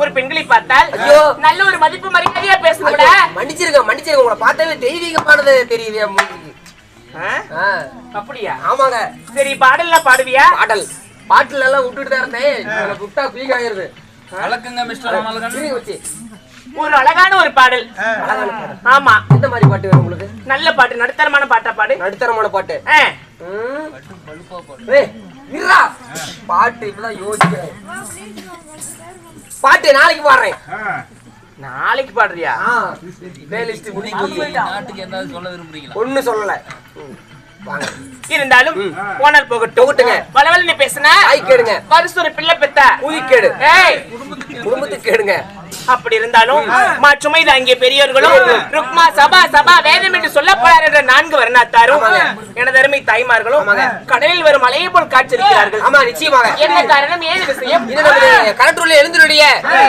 ஒரு பெண்களை பார்த்தால் ஐயோ. நல்ல ஒரு மதிப்பு மரியாதையா பேசணும்ல மன்னிச்சிருங்க மன்னிச்சிருங்க. உங்களை பார்த்தாவே தெய்வீகமானது தெரியுது. அப்படியா? ஆமாங்க. சரி பாடல்லாம் பாடுவியா? பாடல். பாட்டுல எல்லாம் விட்டுட்டு தான் இருந்தேன். விட்டா பீக் ஆயிருது வழக்குங்க மிஸ்டர் வச்சு. ஒரு அழகான ஒரு பாடல். ஆமா. எந்த மாதிரி பாட்டு வேணும் உங்களுக்கு? நல்ல பாட்டு நடுத்தரமான பாட்டா பாடு. நடுத்தரமான பாட்டு. பாட்டு இப்பதான் யோசிக்கிறேன். பாட்டு நாளைக்கு பாடுறேன். நாளைக்கு பாடுறியா? பிளேலிஸ்ட் முடிக்க. நாட்டுக்கு ஏதாவது சொல்ல விரும்புறீங்களா? ஒண்ணு சொல்லல. இருந்தாலும் போனால் போகட்டும். தொகுட்டுங்க. வளவல நீ பேசுன தாய் கேடுங்க. பரிசு ஒரு பிள்ளை பெத்த. ஊதிக்கேடு. ஏய். குடும்பத்துக்கு கேடுங்க. அப்படி இருந்தாலும் மாற்றுமை அங்கே பெரியவர்களும் ருக்மா சபா சபா வேதம் என்று சொல்லப்படார் என்ற நான்கு வர்ணாத்தாரும். எனது அருமை தாய்மார்களும். கடலில் வரும் அலையை போல் காட்சிருக்கிறார்கள் ஆமா நிச்சயமாக என்ன காரணம் ஏது விஷயம் கலெக்டர்ல எழுந்துடைய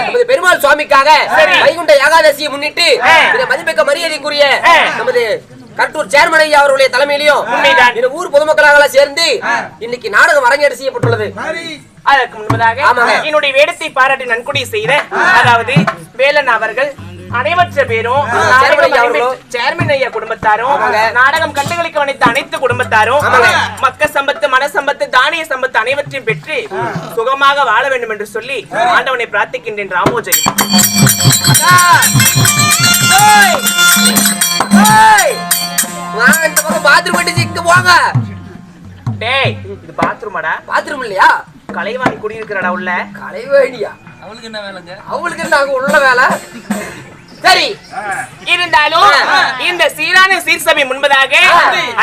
நமது பெருமாள் சுவாமிக்காக. வைகுண்ட ஏகாதசியை முன்னிட்டு. இந்த மதிமிக்க மரியாதைக்குரிய. நமது கட்டூர் சேர்மன் ஐயா அவருடைய தலைமையிலையும். இந்த ஊர் பொதுமக்களாக எல்லாம் சேர்ந்து இன்னைக்கு நாடகம் அரங்கேற்று செய்யப்பட்டுள்ளது அதற்கு முன்பதாக. என்னுடைய வேடத்தை பாராட்டி நன்கொடை செய்த அதாவது வேலன் அவர்கள் அனைவற்ற பேரும் சேர்மன் ஐயா குடும்பத்தாரும். நாடகம் கண்டுகளுக்கு அனைத்து அனைத்து குடும்பத்தாரும். மக்க சம்பத்து மன சம்பத்து தானிய சம்பத்து அனைவற்றையும் பெற்று சுகமாக வாழ வேண்டும் என்று சொல்லி ஆண்டவனை பிரார்த்திக்கின்றேன். ராமோஜயம்! வாங்க இந்த பக்கம் பாத்ரூம் போங்க. டேய் இது பாத்ரூமாடா பாத்ரூம் இல்லையா? கலைவாணி குடியிருக்கிறடா உள்ள? கலைவேணியா? அவளுக்கு என்ன வேலைங்க? அவங்களுக்கு என்ன அங்க உள்ள வேலை? சரி. இருந்தாலும் இந்த சீரான சீர்சபை முன்பதாக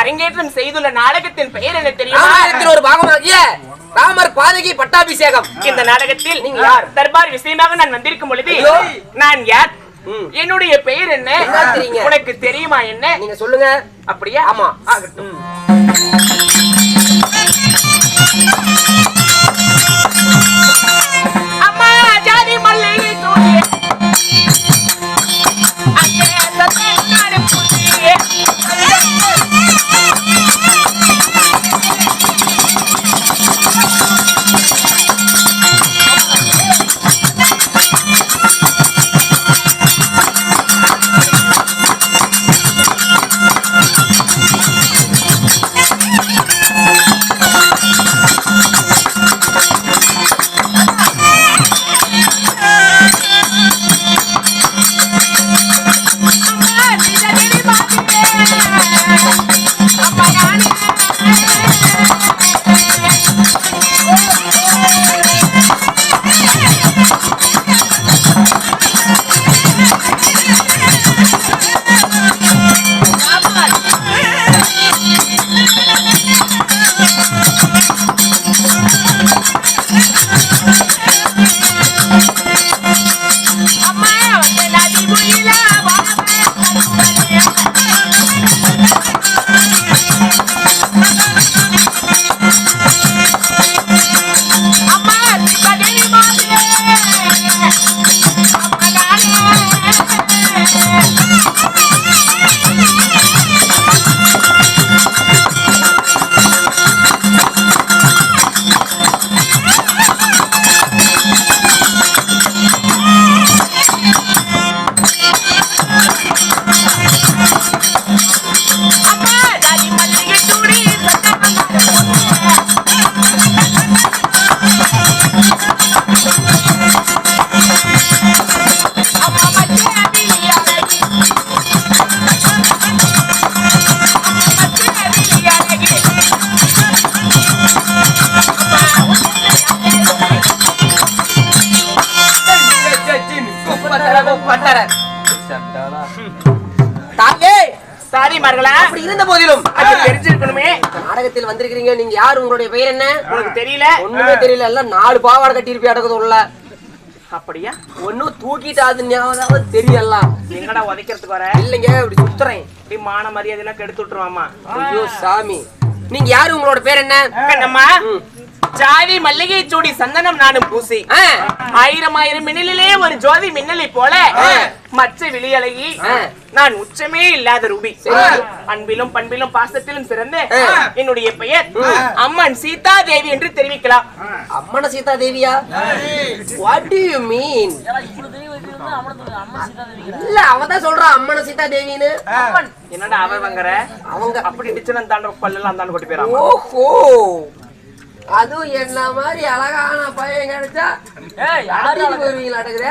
அரங்கேற்றம் செய்துள்ள நாடகத்தின் பெயர் என்ன தெரியுமா? ஒரு பாகமாகிய ராமர் பாதகி பட்டாபிஷேகம். இந்த நாடகத்தில் நீங்க யார்? தர்பார் விஷயமாக நான் வந்திருக்கும் பொழுது. நான் யார். என்னுடைய பெயர் என்ன? உனக்கு தெரியுமா என்ன? நீங்க சொல்லுங்க. அப்படியா? ஆமா. ஆகட்டும். Música சாரி மர்களா அப்படி இருந்த போதிலும். அது தெரிஞ்சிருக்கணுமே. நாடகத்தில் வந்திருக்கிறீங்க. நீங்க யார்? உங்களுடைய பெயர் என்ன? உனக்கு தெரியல. ஒண்ணுமே தெரியல. எல்லாம் நாலு பாவாடை கட்டி இருப்பி அடக்குது உள்ள? அப்படியா? ஒன்னும் தூக்கிட்டு அது ஞாபகம் தெரியல. எங்கடா உதைக்கிறதுக்கு வர? இல்லைங்க இப்படி சுத்துறேன். இப்படி மான மரியாதை எல்லாம் கெடுத்து விட்டுருவாமா? ஐயோ சாமி. நீங்க யாரு? உங்களோட பேர் என்ன? கண்ணம்மா. ஜாதி மல்லிகை சூடி சந்தனம் நானும் பூசி. ஆயிரம் ஆயிரம் மின்னலிலே ஒரு ஜோதி மின்னலை போல மச்ச விழியழகி. நான் உச்சமே இல்லாத ரூபி. அன்பிலும் பண்பிலும் பாசத்திலும் சிறந்த. என்னுடைய பெயர் அம்மன் சீதா தேவி என்று தெரிவிக்கலாம். அம்மன சீதா தேவியா வாட் டு யூ மீன் இவ்வளவு தெய்வம் வச்சிருந்தா அம்மனத்து அம்மன் சீதா தேவிக்கிறா இல்ல அவதான் சொல்றான் அம்மன சீதா தேவின்னு என்னடா அவ வாங்குற? அவங்க அப்படி டிச்சுன்னு தாண்ட பல்லெல்லாம் தாண்ட கொட்டி போயிடறான் ஓஹோ. அதுவும் என்ன மாதிரி அழகான பையன் கிடைச்சா ஏய் யாரு அடிச்சு போயிருவீங்களா அடக்குற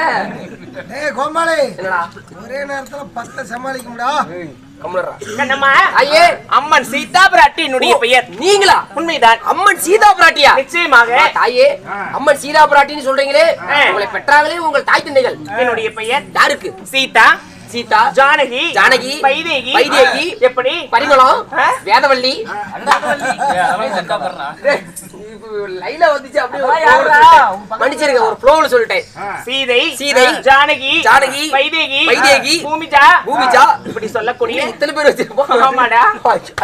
ஏய் கோமாளி என்னடா? ஒரே நேரத்துல பத்தை சமாளிக்க முடியா அம்மன் சீதா பிராட்டி என்னுடைய பெயர். நீங்களா? உண்மைதான். அம்மன் சீதா பிராட்டியா நிச்சயமாக தாயே. அம்மன் சீதா பிராட்டின்னு சொல்றீங்களே. உங்களை பெற்றாங்களே உங்கள் தாய் தந்தைகள். என்னுடைய பெயர்? யாருக்கு? சீதா. சீதா ஜானகி ஜானகி, வைதேகி வைதேகி, எப்படி? பரிமளம்? வேதவள்ளி லைல வந்துச்சு அப்படியே மன்னிச்சிருங்க ஒரு ஃப்ளோல சொல்லிட்டேன். சீதை சீதை, ஜானகி ஜானகி, வைதேகி வைதேகி, பூமிஜா பூமிஜா. இப்படி சொல்லக்கூடிய இத்தனை பேர் வச்சிருப்போம். ஆமாடா.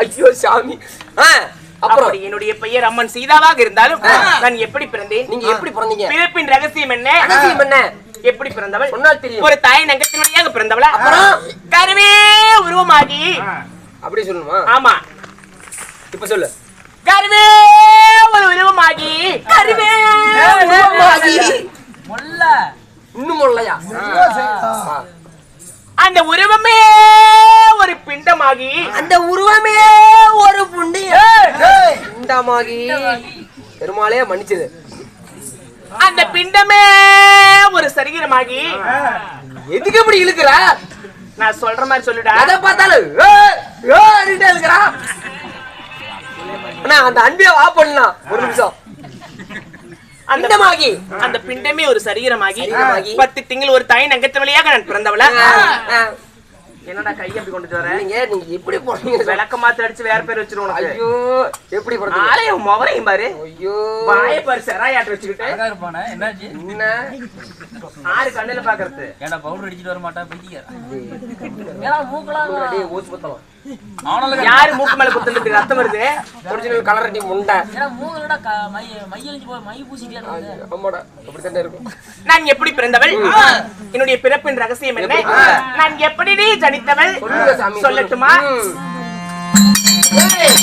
ஐயோ சாமி. அப்புறம்? என்னுடைய பெயர் அம்மன் சீதாவாக இருந்தாலும் நான் எப்படி பிறந்தேன்? நீங்க எப்படி பிறந்தீங்க? பிறப்பின் ரகசியம் என்ன? ரகசியம் என்ன? எப்படி பிறந்தவள்? சொன்னால் தெரியும். ஒரு தாய் நங்கத்தின் வழியாக பிறந்தவளா? அப்புறம்? கருவே உருவமாகி. அப்படி சொல்லணுமா? ஆமா. இப்ப சொல்லு. கருவே ஒரு உருவமாகி. கருவே உருவமாகி. மொல்ல. இன்னும் இல்லையா ஆ. அந்த உருவமே ஒரு பிண்டமாகி. அந்த உருவமே ஒரு புண்டி பிண்டமாகி. பெருமாளே மன்னிச்சது அந்த பிண்டமே ஒரு சரீரமாகி எதுக்கு இப்படி இழுக்கிற? நான் சொல்ற மாதிரி சொல்லுடா. எதை பார்த்தாலும் இருக்கிறா அண்ணா அந்த அன்பிய வா பண்ணலாம் ஒரு நிமிஷம். பிண்டமாகி. அந்த பிண்டமே ஒரு சரீரமாகி. பத்து திங்கள் ஒரு தாய் நங்கத்து வழியாக நான் பிறந்தவளா. என்னடா கை அப்படி கொண்டு வர? நீங்க நீங்க எப்படி போறீங்க விளக்க மாத்த அடிச்சு வேற பேர் வச்சிருவோம் உனக்கு. ஐயோ எப்படி போறீங்க ஆலயம் முகரையும் பாரு. ஐயோ. வாய பாரு செராயாட்டு வச்சுக்கிட்டு. அழகா இருப்பானே என்னாச்சு? என்ன? ஆறு கண்ணுல பாக்குறது. ஏன்டா பவுடர் அடிச்சிட்டு வர மாட்டா பைத்தியக்கார ஏன்னா மூக்கலாம் டேய் ஊசி அவனால யாரு மூக்கு மேல குத்துல இப்படி ரத்தம் வருது. ஒரிஜினல் கலர் அடி முண்டை க- மை மையழிஞ்சு போய் மை பூசிட்டே இருந்தது ஆமாடா அப்படித்தானே இருக்கும். நான் எப்படி பிறந்தவள்? என்னுடைய பிறப்பின் ரகசியம் என்ன? நான் எப்படி நீ ஜனித்தவள்? சொல்லட்டுமா. ஏய்,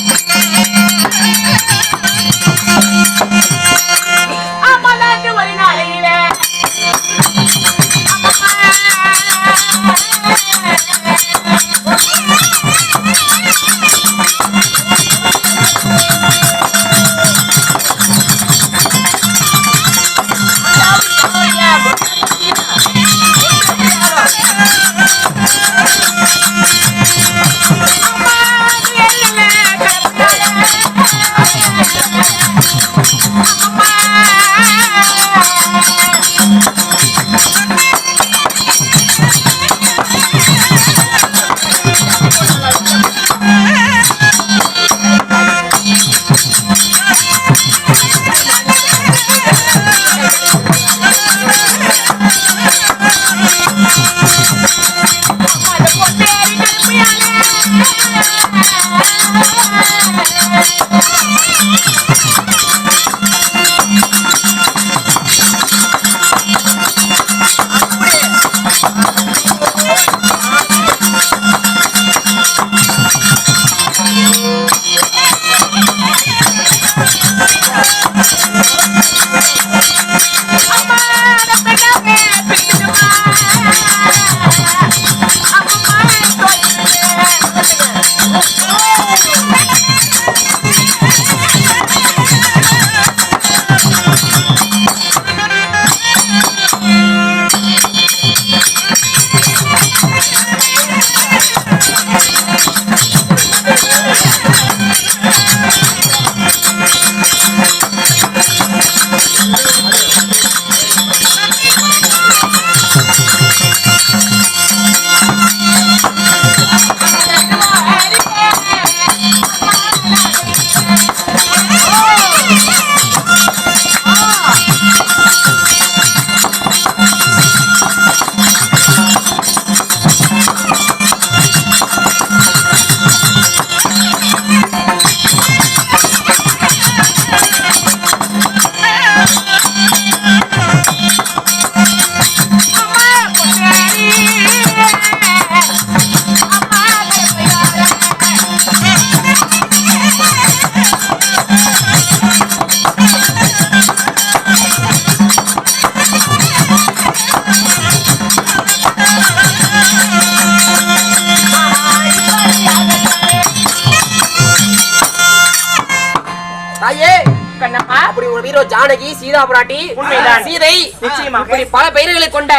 தாயே கண்ணப்பா அப்படி ஒரு வீரோ ஜானகி சீதா பிராட்டி உண்மைதான். சீதை நிச்சயமாக. இப்படி பல பெயர்களை கொண்ட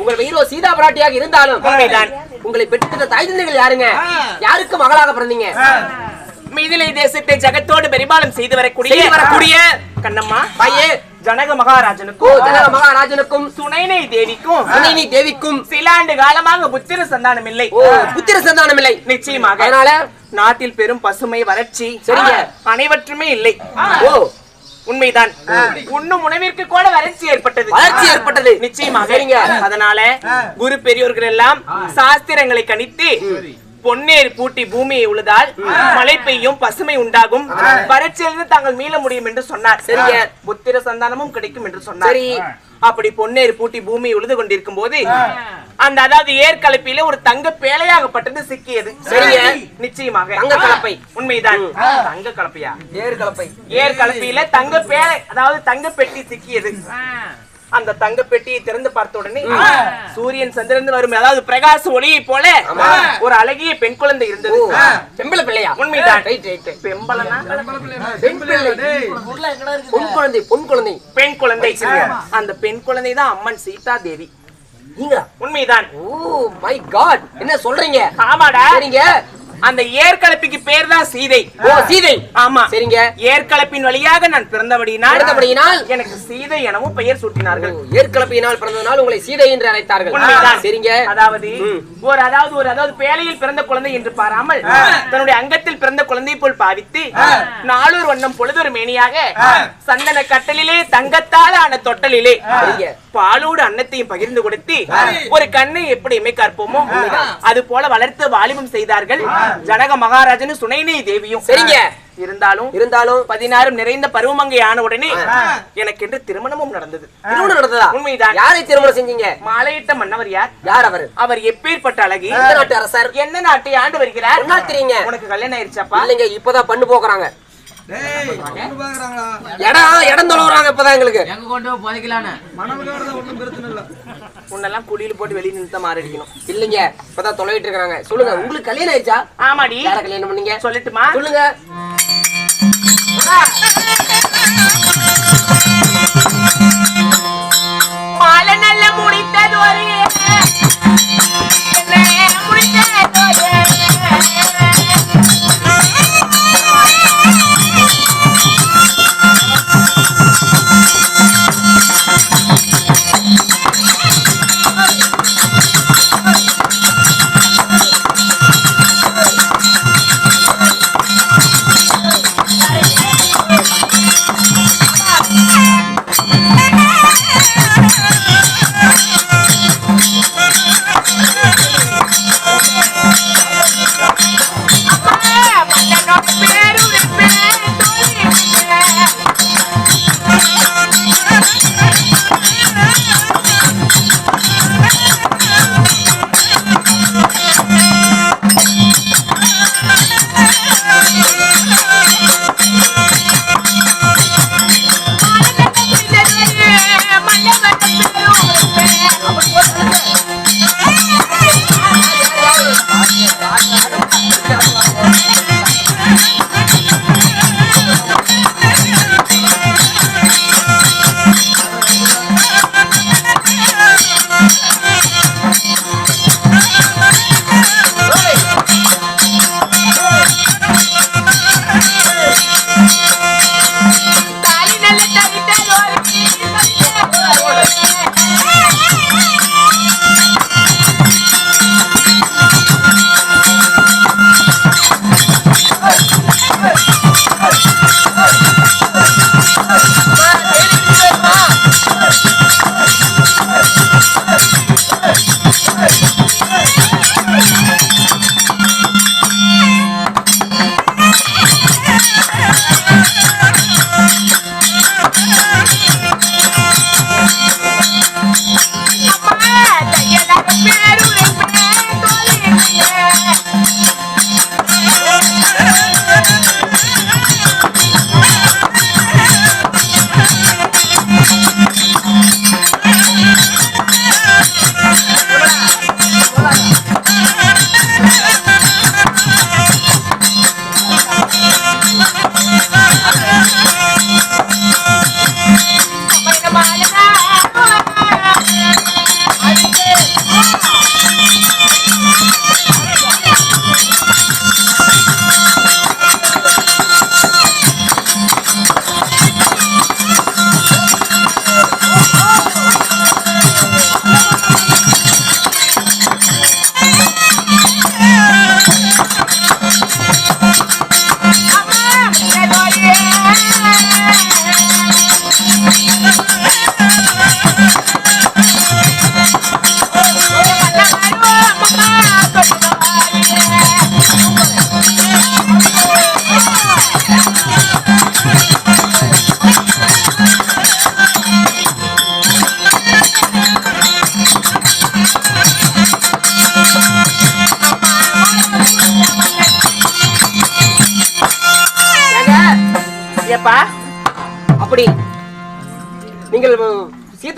உங்கள் வீரோ சீதா பிராட்டியாக இருந்தாலும் உண்மைதான். உங்களை பெற்ற தாய் தந்தைகள் யாருங்க? யாருக்கு மகளாக பிறந்தீங்க? மிதிலை தேசத்தை ஜகத்தோடு பரிபாலம் செய்து வரக்கூடிய வரக்கூடிய கண்ணம்மா. தாயே ஜனக மகாராஜனுக்கும் ஜனக மகாராஜனுக்கும் சுனைனை தேவிக்கும் சுனைனி தேவிக்கும் சில ஆண்டு காலமாக புத்திர சந்தானம் இல்லை புத்திர சந்தானம் இல்லை நிச்சயமாக அதனால? நாட்டில் பெரும் பசுமை வறட்சி சரிங்க. அனைவற்றுமே இல்லை. ஓ உண்மைதான். உண்ணும் உணவிற்கு கூட வறட்சி ஏற்பட்டது. வளர்ச்சி ஏற்பட்டது. நிச்சயமாக. அதனால குரு பெரியோர்கள் எல்லாம் சாஸ்திரங்களை கணித்து பொன்னேர் பூட்டி பூமியை உழுதால் மழை பெய்யும் பசுமை உண்டாகும். வறட்சியிலிருந்து தாங்கள் மீள முடியும் என்று சொன்னார். சரிங்க. புத்திர சந்தானமும் கிடைக்கும் என்று சொன்னார். சரி. அப்படி பொன்னேர் பூட்டி பூமியை உழுது கொண்டிருக்கும் போது அந்த அதாவது ஏற்கலப்பில ஒரு தங்க பேழையாகப்பட்டது சிக்கியது. சரிங்க. நிச்சயமாக. தங்க கலப்பை. உண்மைதான். தங்க கலப்பையா? ஏறு கலப்பை ஏர் கலப்பியில தங்க பேழை அதாவது தங்க பெட்டி சிக்கியது. அந்த தங்க பெட்டியை திறந்து பார்த்த உடனே சூரியன் சந்திரன் வரும். அதாவது பிரகாச ஒளியை போல ஒரு அழகிய பெண் குழந்தை இருந்தது. ஓ. செம்பள பிள்ளையா? உண்மைதான். பெம்பளனா பெண் பிள்ளை பொன் குழந்தை பொன் குழந்தை. பெண் குழந்தை. அந்த பெண் குழந்தை தான் அம்மன் சீதா தேவி நீங்க உண்மைதான். ஓ மை காட் என்ன சொல்றீங்க? ஆமாடா. சரிங்க. அந்த ஏற்கலப்பிக்கு பேர் தான் சீதை. ஓ சீதை. ஆமா. சரிங்க. ஏற்கலப்பின் வழியாக நான் பிறந்தபடியினால் பிறந்தபடியினால் எனக்கு சீதை எனவும் பெயர் சூட்டினார்கள். ஏற்கலப்பையினால் பிறந்ததனால் உங்களை சீதை என்று அழைத்தார்கள். சரிங்க. அதாவது. ஒரு அதாவது ஒரு அதாவது பேழையில் பிறந்த குழந்தை என்று பாராமல் தன்னுடைய அங்கத்தில் பிறந்த குழந்தை போல் பாவித்து நாளொரு வண்ணம் பொழுதொரு மேனியாக சந்தன கட்டலிலே தங்கத்தால் ஆன தொட்டலிலே. பாலோடு அன்னத்தையும் பகிர்ந்து கொடுத்து ஒரு கண்ணை எப்படி இமை அது போல வளர்த்து வாலிபம் செய்தார்கள். ஜனக மகாராஜனும் சுனைனை தேவியும். சரிங்க. இருந்தாலும் இருந்தாலும் பதினாறும் நிறைந்த பருவமங்கை ஆன உடனே எனக்கென்று திருமணமும் நடந்தது. திருமணம் நடந்ததா? உண்மைதான். யாரை திருமணம் செஞ்சீங்க? மாலையிட்ட மன்னவர் யார்? யார் அவர்? அவர் எப்பேற்பட்ட அழகி? எந்த நாட்டு அரசர்? என்ன நாட்டை ஆண்டு வருகிறார்? என்ன தெரியுங்க உனக்கு கல்யாணம் ஆயிருச்சாப்பா? இல்லைங்க இப்பதான் பண்ணு போக்குறாங்க. டேய் ஒண்ணு பாக்குறாங்களா இடம் இடம் தொலைவுறாங்க இப்பதான் எங்களுக்கு. எங்க கொண்டு போய் புதைக்கலான்னு? மணமகளோட தான் ஒண்ணும் பிரச்சனை இல்ல. உன்னெல்லாம் குழியில போட்டு வெளியே நிறுத்த மாறடிக்கணும் இல்லைங்க இப்பதான் தொலைவிட்டு இருக்காங்க சொல்லுங்க உங்களுக்கு கல்யாணம் ஆயிடுச்சா? ஆமாடி. யார கல்யாணம் பண்ணீங்க? சொல்லட்டுமா? சொல்லுங்க. மாலை நல்ல முடித்தது ஒரு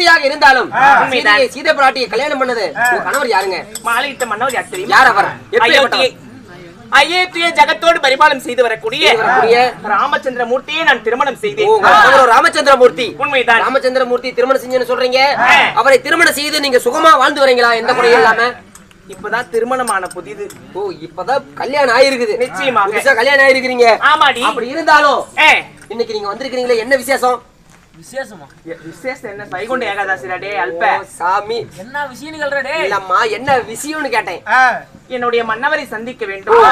சீதையாக இருந்தாலும் சீதை பிராட்டியை கல்யாணம் பண்ணது கணவர் யாருங்க? மாலையிட்ட மன்னவர் யார் தெரியுமா? யார் அவர்? எப்படிப்பட்டவர்? அயோத்தியை அயோத்தியை ஜகத்தோடு பரிபாலம் செய்து வரக்கூடிய ராமச்சந்திர மூர்த்தியை நான் திருமணம் செய்தேன். உங்க கணவர் ராமச்சந்திரமூர்த்தி. உண்மைதான். ராமச்சந்திரமூர்த்தி திருமணம் செஞ்சேன்னு சொல்றீங்க. அவரை திருமணம் செய்து நீங்க சுகமா வாழ்ந்து வரீங்களா? எந்த குறையும் இல்லாம? இப்பதான் திருமணமான புதிது. ஓ இப்பதான் கல்யாணம் ஆயிருக்குது. நிச்சயமாக. புதுசா கல்யாணம் ஆயிருக்கிறீங்க. ஆமாடி. அப்படி இருந்தாலும் இன்னைக்கு நீங்க வந்திருக்கிறீங்களே என்ன விசேஷம்? விசேஷமா? விசேஷம் என்ன? வைகுண்ட ஏகாதசிடா டே அல்ப. சாமி. என்ன விஷயம் சொல்ற டேய்? இல்லம்மா என்ன விஷயம்னு கேட்டேன். என்னுடைய மன்னவரை சந்திக்க வேண்டும்.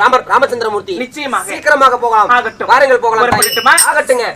ராமர் ராமச்சந்திரமூர்த்தி. நிச்சயமாக. சீக்கிரமாக போகலாம். ஆகட்டும். வாருங்கள் போகலாம்? ஆகட்டுங்க.